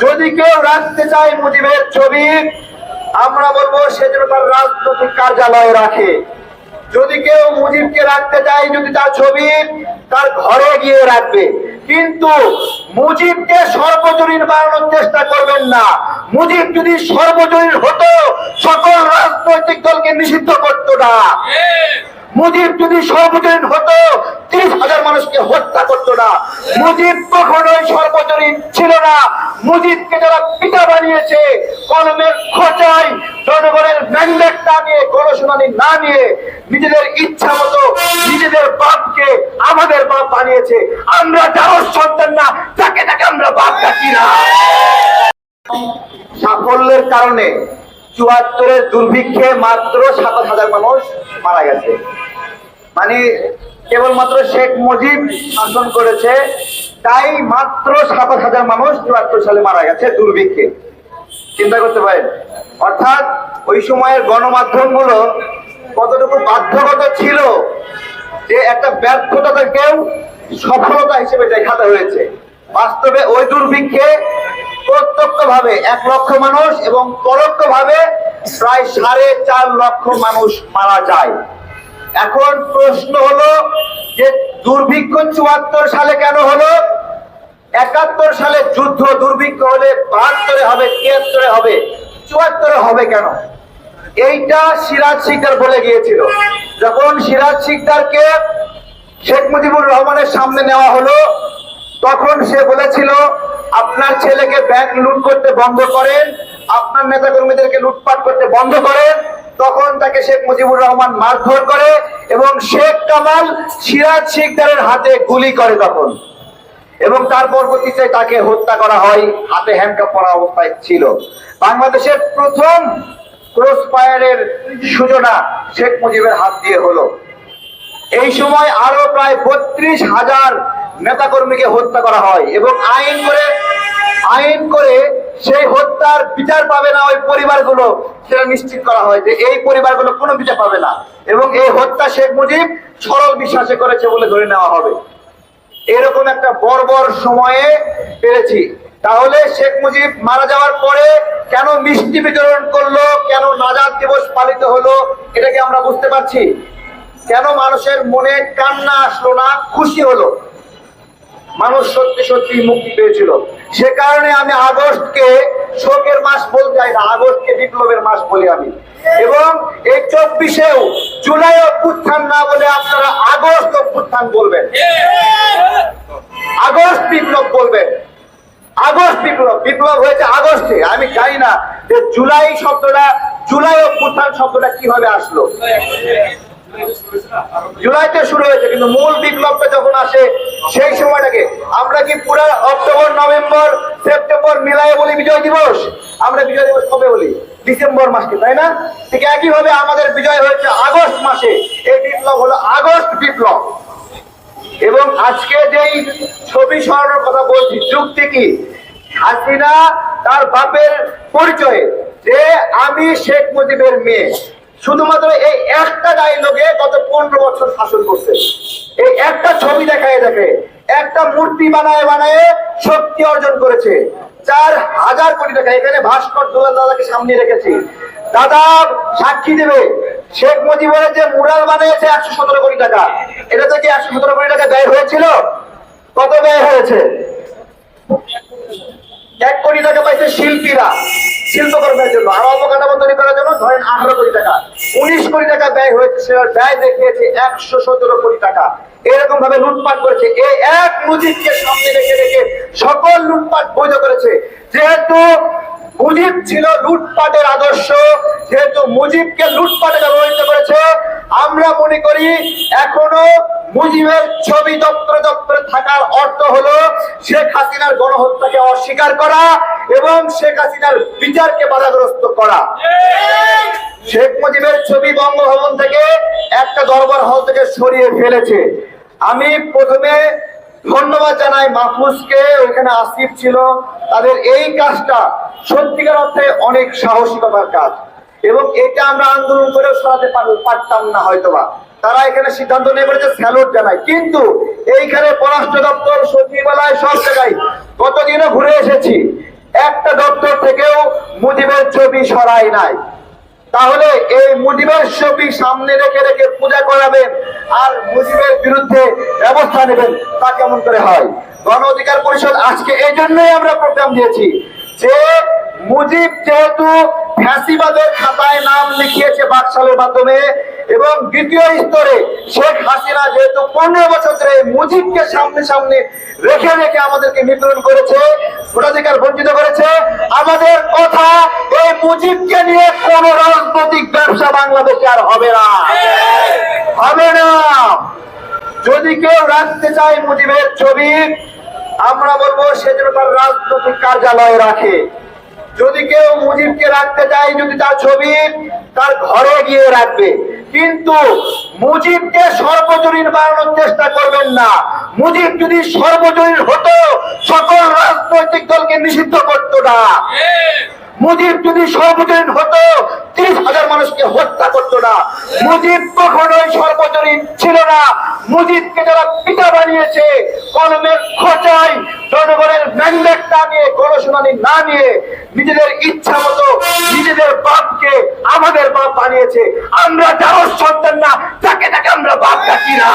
যদি কেউ রাখতে চায় মুজিবের ছবি আমরা বলব সে যেন তার রাজনৈতিক কার্যালয়ে রাখে। যদি কেউ মুজিবকে রাখতে চায় যদি তার ছবি তার ঘরে গিয়ে রাখবে। কিন্তু মুজিবকে সর্বজনীন বানানোর চেষ্টা করবেন না। মুজিব যদি সর্বজনীন হতো সকল রাজনৈতিক দলকে নিষিদ্ধ করতো না। মুজিব যদি সর্বজনীন হতো হাজার মানুষকে হত্যা করতো না। কখনোই সর্বজনীন ছিল না। যারা পিতা বানিয়েছে, কলমের জনগণের ম্যান্ডেট না নিয়ে, গণশুনানি না নিয়ে নিজেদের ইচ্ছা মতো নিজেদের বাপকে আমাদের বাপ বানিয়েছে। আমরা যার সন্তান না, তাকে তাকে আমরা বাপ ডাকি না। সাফল্যের কারণে চুয়াত্তরের দুর্ভিক্ষে মাত্র সাত হাজার মানুষ মারা গেছে। মানে কেবলমাত্র শেখ মুজিব শাসন করেছে, তাই মাত্র সাত হাজার মানুষ চুয়াত্তর সালে মারা গেছে দুর্ভিক্ষে। চিন্তা করতে পারেন। অর্থাৎ ওই সময়ের গণমাধ্যমগুলো কতটুকু বাধ্যগত ছিল যে একটা ব্যর্থতাকেও সফলতা হিসেবে দেখাতে হয়েছে। বাস্তবে ওই দুর্ভিক্ষে প্রত্যক্ষ ভাবে এক লক্ষ মানুষ এবং পরোক্ষ ভাবে প্রায় সাড়ে চার লক্ষ মানুষ মারা যায়। এখন প্রশ্ন হলো যে দুর্ভিক্ষ চুয়াত্তর সালে কেন হলো? একাত্তর সালে যুদ্ধ দুর্ভিক্ষ হলে বাহাত্তরে হবে, তিয়াত্তরে হবে, চুয়াত্তরে হবে কেন? এইটা সিরাজ শিকদার বলে গিয়েছিল। যখন সিরাজ শিকদারকে শেখ মুজিবুর রহমানের সামনে নেওয়া হলো, তখন সে বলেছিল, আপনার ছেলেকে ব্যাংক লুট করতে বন্ধ করেন, আপনার নেতা কর্মীদেরকে লুটপাট করতে বন্ধ করেন। তখন তাকে শেখ মুজিবুর রহমান মারধর করে এবং শেখ কামাল সিরাজ শিকদারের হাতে গুলি করে তখন। এবং তার পরবর্তীতে তাকে হত্যা করা হয়, হাতে হ্যান্ডকাপ পরা অবস্থায় ছিল। বাংলাদেশের প্রথম ক্রস ফায়ারের সূচনা শেখ মুজিবের হাত দিয়ে হলো। এই সময় আরও প্রায় বত্রিশ হাজার নেতাকর্মীকে হত্যা করা হয় এবং আইন করে আইন করে সেই হত্যার বিচার পাবে না ওই পরিবারগুলো। সেটা নিশ্চিত করা হয় যে এই পরিবারগুলো কোনো বিচার পাবে না। এবং এই হত্যা শেখ মুজিব সরল বিশ্বাসে করেছে বলে ধরে নেওয়া হবে। এরকম একটা বর্বর সময়ে পেরেছি। তাহলে শেখ মুজিব মারা যাওয়ার পরে কেন মিষ্টি বিতরণ করল, কেন নাজাদ দিবস পালিত হলো এটাকে আমরা বুঝতে পারছি? কেন মানুষের মনে কান্না আসলো না, খুশি হলো? মানুষ সত্যি সত্যি মুক্তি পেয়েছিল। সে কারণে আমি আগস্টকে শোকের মাস বলতে চাই না, আগস্টকে বিপ্লবের মাস বলি আমি। এবং এই চব্বিশেও জুলাই অভ্যুত্থান না বলে আপনারা আগস্ট অভ্যুত্থান বলবেন। আগস্ট বিপ্লব বলবেন। আগস্ট বিপ্লব বিপ্লব হয়েছে আগস্টে। আমি জানি না যে জুলাই শব্দটা জুলাই অভ্যুত্থান শব্দটা কীভাবে আসলো। জুলাইতে শুরু হয়েছে, কিন্তু মূল বিপ্লবটা যখন আসে, সেই সময়টাকে আমরা কি পুরো অক্টোবর, নভেম্বর, সেপ্টেম্বর মিলাই বলি বিজয় দিবস? আমরা বিজয় দিবস কবে বলি? ডিসেম্বর মাসকে, তাই না? ঠিক একইভাবে আমাদের বিজয় হয়েছে আগস্ট মাসে। এই বিপ্লব হলো আগস্ট বিপ্লব। এবং আজকে যেই ছবি সরানোর কথা বলছি, যুক্তি কি? হাসিনা তার বাপের পরিচয়ে যে আমি শেখ মুজিবের মেয়ে। শুধুমাত্র এই একটা ডায়লগে গত পনেরো বছর শাসন করছে। এই একটা ছবি দেখায় দেখে একটা মূর্তি বানায় বানায় শক্তি অর্জন করেছে। চার হাজার কোটি টাকা এখানে ভাস্কর দোলাল দাদাকে সামনে রেখেছি। দাদা সাক্ষী দেবে। শেখ মুজিবের যে মুরাল বানিয়েছে একশো সতেরো কোটি টাকা। এটা থেকে একশো সতেরো কোটি টাকা ব্যয় হয়েছিল? কত ব্যয় হয়েছে? এক কোটি টাকা পাইছে শিল্পীরা, শিল্পকর্মের জন্য। আর অবকাঠামো তৈরি করার জন্য ধরেন আঠারো কোটি টাকা। উনিশ কোটি টাকা ব্যয় হয়েছে ব্যয় দেখিয়েছে একশো সতেরো কোটি টাকা। এরকম ভাবে লুটপাট করেছে। এই এক নজিরকে সামনে রেখে রেখে সকল লুটপাট বৈধ করেছে। যেহেতু মুজিব ছিল লুটপাটের আদর্শ, যেহেতু মুজিবকে লুটপাটে ব্যবহৃত করেছে, আমরা মনে করি এখনও মুজিবের ছবি দপ্তরে দপ্তরে থাকার অর্থ হলো শেখ হাসিনার গণহত্যাকে অস্বীকার করা এবং শেখ হাসিনার বিচারকে বাধাগ্রস্ত করা। শেখ মুজিবের ছবি বঙ্গভবন থেকে একটা দরবার হল থেকে সরিয়ে ফেলেছে। আমি প্রথমে ধন্যবাদ জানাই মাহফুজকে, ওইখানে আসিফ ছিল। তাদের এই কাজটা সত্যিকার অর্থে অনেক সাহসিকতার কাজ। এবং এটা আমরা আন্দোলন করেও সরাতে পার- পারতাম না হয়তোবা। তারা এখানে সিদ্ধান্ত নিয়ে করেছে স্যালুট জানাই। কিন্তু এইখানে পররাষ্ট্র দপ্তর, সচিবালয় সব জায়গায় গতদিনও ঘুরে এসেছি। একটা দপ্তর থেকেও মুজিবের ছবি সরাই নাই। তাহলে এই মুজিবের ছবি সামনে রেখে রেখে পূজা করাবেন আর মুজিবের বিরুদ্ধে ব্যবস্থা নেবেন, তা কেমন করে হয়? গণ অধিকার পরিষদ আজকে এই জন্যই আমরা প্রোগ্রাম দিয়েছি যে মুজিব যেহেতু ফ্যাসিবাদের খাতায় নাম লিখিয়েছে বাকশালের মাধ্যমে এবং দ্বিতীয় স্তরে শেখ হাসিনা যেহেতু পনেরো বছর ধরে মুজিবকে সামনে সামনে রেখে রেখে আমাদেরকে নিপীড়ন করেছে, ভোটাধিকার বঞ্চিত করেছে, আমাদের কথা এই মুজিবকে নিয়ে কোন রাজনৈতিক ব্যবসা বাংলাদেশে আর হবে না। হবে না। যদি কেউ রাখতে চায় মুজিবের ছবি, আমরা বলব সে যেন তার রাজনৈতিক কার্যালয়ে রাখে। যদি কেউ মুজিবকে রাখতে চায়, যদি তার ছবি তার ঘরে গিয়ে রাখবে। কিন্তু মুজিবকে সর্বজনীন বানানোর চেষ্টা করবেন না। মুজিব যদি সর্বজনীন হতো, সকল রাজনৈতিক দলকে নিষিদ্ধ করতো না। মুজিব যদি সর্বজনীন হতো, তিরিশ হাজার মানুষকে হত্যা করতো না। মুজিব কখনোই সর্বজনীন ছিল না। মুজিবকে যারা পিতা বানিয়েছে, কলমের খোঁচাই জনগণের গণশুনানি না নিয়ে নিজেদের ইচ্ছা মতো নিজেদের বাপকে আমাদের বাপ বানিয়েছে। আমরা যাওয়ার সন্তান না, তাকে তাকে আমরা বাপ ডাকি না।